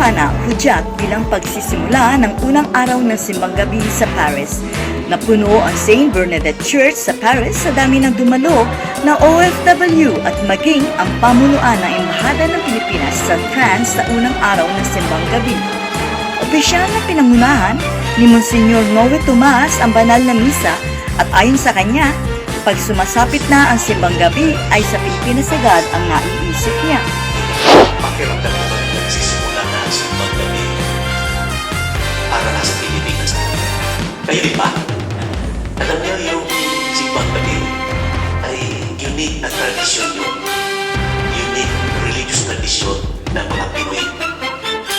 pana, hudyat bilang pagsisimula ng unang araw ng simbang gabi sa Paris. Napuno ang St. Bernadette Church sa Paris sa dami ng dumalo na OFW at maging ang pamunuan ng Embahada ng Pilipinas sa France sa unang araw ng simbang gabi. Opisyal na pinangunahan ni Monsignor Noe Tomas ang banal na misa at ayon sa kanya, pag sumasapit na ang simbang gabi ay sa Pilipinas agad ang naiisip niya. Pakiramdam ko ba nagsisimula na ang para na sa Pilipinas. Kayo di ba? Alam niyo ay unique na tradisyon yun. Unique religious tradisyon ng mga Pinoy.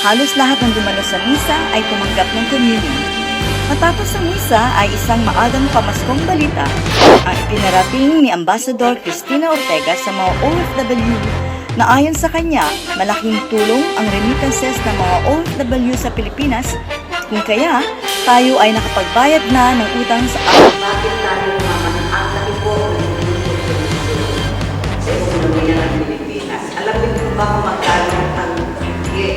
Halos lahat ng dumalo sa misa ay tumanggap ng communion. Matapos ang misa ay isang maagang pamaskong balita ang ipinarating ni Ambassador Cristina Ortega sa mga OFW na ayon sa kanya, malaking tulong ang remittances ng mga OFW sa Pilipinas kung kaya tayo ay nakapagbayad na ng utang sa bakit tayo naman ang laki po sa Pilipinas. Alam niyo ba kung ang,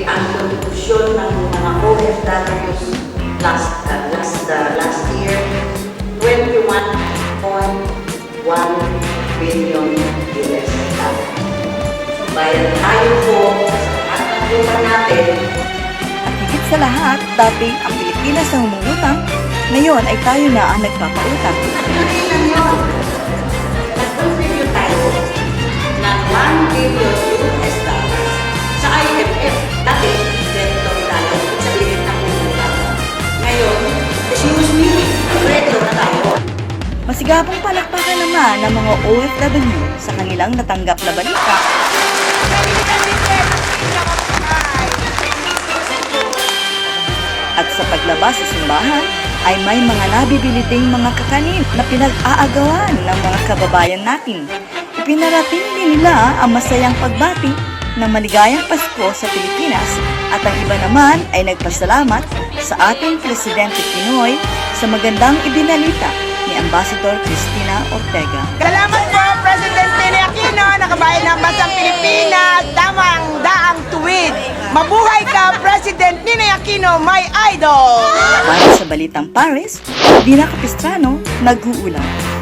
ang kontribusyon ng mga OFWs last, uh, last, uh, last year? 21.1 billion US. Bayad tayo po ng lupa natin At higit sa lahat, dati ang Pilipinas ang umungutang, ngayon ay tayo na ang nagpapautang. Tingnan nyo, nag-contribute tayo ng 1 billion US dollars sa IMF. Dati, ganito tayo, sa pumunta. Ngayon, excuse me, regular na tayo. Masigapong palakpakan naman ng mga OFW sa kanilang natanggap na balita. At sa paglabas sa simbahan, ay may mga nabibili ding mga kakanin na pinag-aagawan ng mga kababayan natin. Ipinarating din nila ang masayang pagbati ng maligayang Pasko sa Pilipinas at ang iba naman ay nagpasalamat sa ating Presidente Pinoy sa magandang ibinalita ni Ambassador Cristina Ortega. Salamat po, Aquino, nakabayan ng Bansang Pilipinas, tamang daang tuwid. Mabuhay ka, President Nene Aquino, my idol! Para sa Balitang Paris, Dina Capistrano, nag-uulang.